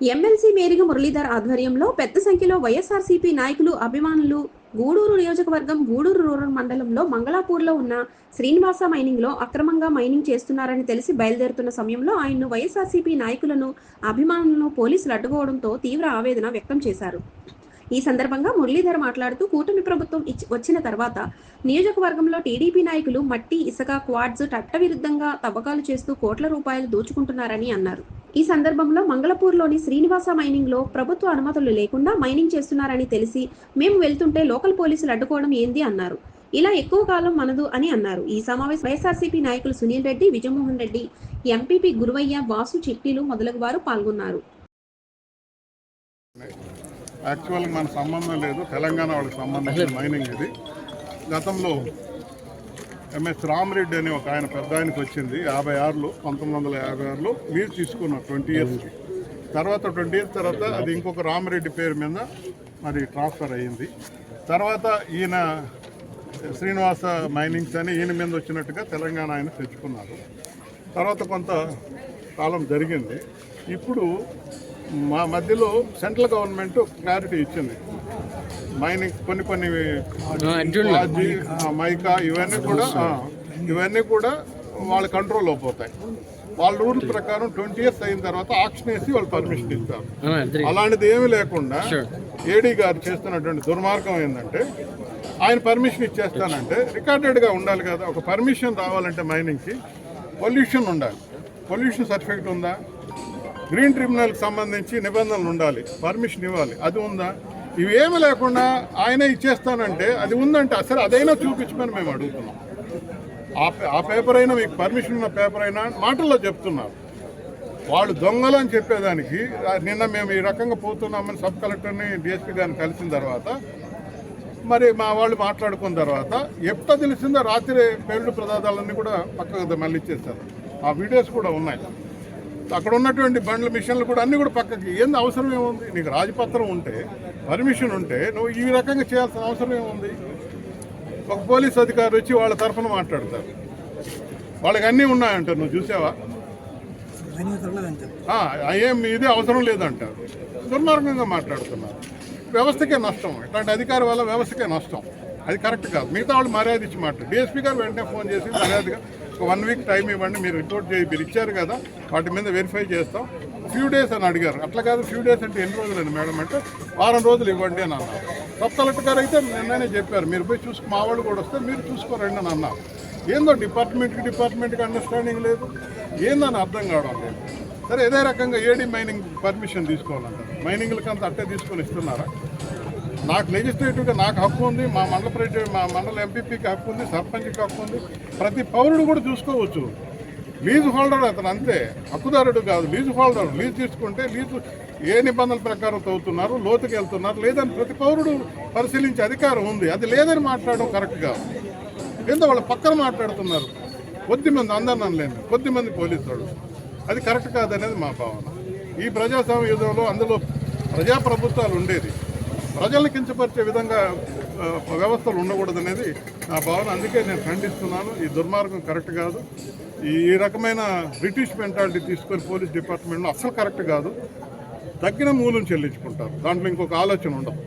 MLC Meriga Muralidhar ఆధ్వర్యంలో పెద్ద సంఖ్యలో వైఎస్ఆర్సీపీ నాయకులు అభిమానులు గూడూరు నియోజకవర్గం గూడూరు రూరల్ మండలంలో మంగళాపూర్లో ఉన్న శ్రీనివాస మైనింగ్లో అక్రమంగా మైనింగ్ చేస్తున్నారని తెలిసి బయలుదేరుతున్న సమయంలో ఆయన్ను వైఎస్ఆర్సీపీ నాయకులను అభిమానులను పోలీసులు అడ్డుకోవడంతో తీవ్ర ఆవేదన వ్యక్తం చేశారు. ఈ సందర్భంగా మురళీధర్ మాట్లాడుతూ కూటమి ప్రభుత్వం వచ్చిన తర్వాత నియోజకవర్గంలో టీడీపీ నాయకులు మట్టి ఇసుక క్వాడ్స్ చట్టవిరుద్ధంగా తవ్వకాలు చేస్తూ కోట్ల రూపాయలు దోచుకుంటున్నారని అన్నారు. ఈ సందర్భంలో మంగళపూర్లోని శ్రీనివాస మైనింగ్లో ప్రభుత్వ అనుమతులు లేకుండా మైనింగ్ చేస్తున్నారని తెలిసి మేము వెళ్తుంటే లోకల్ పోలీసులు అడ్డుకోవడం ఏంది అన్నారు. ఇలా ఎక్కువ కాలం మనదు అని అన్నారు. ఈ సమావేశం వైఎస్ఆర్సీపీ నాయకులు సునీల్ రెడ్డి విజయమోహన్ రెడ్డి ఎంపీపీ గురువయ్య వాసు చిట్టీలు మొదలగు వారు పాల్గొన్నారు. యాక్చువల్గా మన సంబంధం లేదు. తెలంగాణ వాళ్ళకి సంబంధించిన మైనింగ్ ఇది. గతంలో ఎంఎస్ రామరెడ్డి అని ఒక ఆయన పెద్ద ఆయనకు వచ్చింది యాభై ఆరులో పంతొమ్మిది వందల యాభై ఆరులో మీరు తీసుకున్నారు ట్వంటీ ఇయర్స్కి తర్వాత ట్వంటీ ఇయర్స్ తర్వాత అది ఇంకొక రామరెడ్డి పేరు మీద మరి ట్రాన్స్ఫర్ అయ్యింది. తర్వాత ఈయన శ్రీనివాస మైనింగ్స్ అని ఈయన మీద వచ్చినట్టుగా తెలంగాణ ఆయన తెచ్చుకున్నారు. తర్వాత కొంత కాలం జరిగింది. ఇప్పుడు మా మధ్యలో సెంట్రల్ గవర్నమెంట్ క్లారిటీ ఇచ్చింది. మైనింగ్ కొన్ని కొన్ని మైకా ఇవన్నీ కూడా ఇవన్నీ కూడా వాళ్ళ కంట్రోల్లో పోతాయి. వాళ్ళ రూల్ ప్రకారం ట్వంటీ ఇయర్స్ అయిన తర్వాత ఆక్షన్ వేసి వాళ్ళు పర్మిషన్ ఇస్తారు. అలాంటిది ఏమీ లేకుండా ఏడీ గారు చేస్తున్నటువంటి దుర్మార్గం ఏంటంటే ఆయన పర్మిషన్ ఇచ్చేస్తానంటే రికార్డెడ్గా ఉండాలి కదా. ఒక పర్మిషన్ రావాలంటే మైనింగ్కి పొల్యూషన్ ఉండాలి. పొల్యూషన్ సర్టిఫికేట్ ఉందా? గ్రీన్ ట్రిబ్యునల్కి సంబంధించి నిబంధనలు ఉండాలి. పర్మిషన్ ఇవ్వాలి. అది ఉందా? ఇవేమి లేకుండా ఆయన ఇచ్చేస్తానంటే అది ఉందంటే అసలు అదైనా చూపించమని మేము అడుగుతున్నాం. ఆ పే- ఆ పేపర్ అయినా మీకు పర్మిషన్ ఉన్న పేపర్ అయినా మాటల్లో చెప్తున్నారు. వాళ్ళు దొంగలు అని చెప్పేదానికి నిన్న మేము ఈ రకంగా పోతున్నామని సబ్ కలెక్టర్ని డిఎస్పీ గారిని కలిసిన తర్వాత మరి మా వాళ్ళు మాట్లాడుకున్న తర్వాత ఎప్పుడు తెలిసిందో రాత్రి పేలుడు ప్రదార్థాలన్నీ కూడా పక్కకు మళ్ళీ ఇచ్చేస్తారు ఆ వీడియోస్ కూడా ఉన్నాయి. అక్కడ ఉన్నటువంటి బండ్ల మిషన్లు కూడా అన్ని కూడా పక్కకి. ఏంది అవసరం ఏముంది? నీకు రాజపత్రం ఉంటే పర్మిషన్ ఉంటే నువ్వు ఈ రకంగా చేయాల్సిన అవసరం ఏముంది? ఒక పోలీస్ అధికారి వచ్చి వాళ్ళ తరఫున మాట్లాడతారు. వాళ్ళకి అన్నీ ఉన్నాయంటారు నువ్వు చూసావా? అయ్యేం ఇది అవసరం లేదంటారు. దుర్మార్గంగా మాట్లాడుతున్నారు. వ్యవస్థకే నష్టం. ఇట్లాంటి అధికారి వల్ల వ్యవస్థకే నష్టం. అది కరెక్ట్ కాదు. మిగతా వాళ్ళు మర్యాద ఇచ్చి మాట్లాడు డిఎస్పీ గారు వెంటనే ఫోన్ చేసి మర్యాదగా ఒక వన్ వీక్ టైం ఇవ్వండి మీరు రిపోర్ట్ చేయి మీరు ఇచ్చారు కదా వాటి మీద వెరిఫై చేస్తాం. ఫ్యూ డేస్ అని అడిగారు. అట్లా కాదు ఫ్యూ డేస్ అంటే ఎన్ని రోజులండి మేడం అంటే వారం రోజులు ఇవ్వండి అని అన్నారు. సబ్ కలెక్టర్ గారు అయితే నిన్ననే చెప్పారు మీరు పోయి చూసుకు మా వాళ్ళు కూడా వస్తే మీరు చూసుకోరండి అని అన్నారు. ఏందో డిపార్ట్మెంట్కి డిపార్ట్మెంట్కి అండర్స్టాండింగ్ లేదు. ఏందని అర్థం కావడం లేదు. సరే ఇదే రకంగా ఏడీ మైనింగ్ పర్మిషన్ తీసుకోవాలంటారు. మైనింగ్లకి అంత అట్టే తీసుకొని ఇస్తున్నారా? నాకు లెజిస్లేటివ్గా నాకు హక్కు ఉంది మా మండల ప్రెసిడెంట్ మా మండల ఎంపీపీకి హక్కు ఉంది సర్పంచ్కి హక్కు ఉంది. ప్రతి పౌరుడు కూడా చూసుకోవచ్చు. లీజు హోల్డర్ అతను అంతే హక్కుదారుడు కాదు. లీజు హోల్డర్ లీజు తీసుకుంటే లీజు ఏ నిబంధనల ప్రకారం తవ్వుతున్నారు లోతుకి వెళ్తున్నారు లేదని ప్రతి పౌరుడు పరిశీలించే అధికారం ఉంది. అది లేదని మాట్లాడడం కరెక్ట్ కాదు ఏందో వాళ్ళ పక్కన మాట్లాడుతున్నారు. కొద్దిమంది అందరిని అనలేము కొద్ది మంది పోలీసు అది కరెక్ట్ కాదనేది మా భావన. ఈ ప్రజాస్వామ్య యుద్ధంలో అందులో ప్రజాప్రభుత్వాలు ఉండేది. ప్రజల్ని కించపరిచే విధంగా వ్యవస్థలు ఉండకూడదనేది నా భావన. అందుకే నేను ఖండిస్తున్నాను. ఈ దుర్మార్గం కరెక్ట్ కాదు. ఈ రకమైన బ్రిటిష్ మెంటాలిటీ తీసుకొని పోలీస్ డిపార్ట్మెంట్లో అస్సలు కరెక్ట్ కాదు. తగ్గిన మూలం చెల్లించుకుంటారు. దాంట్లో ఇంకొక ఆలోచన ఉండదు.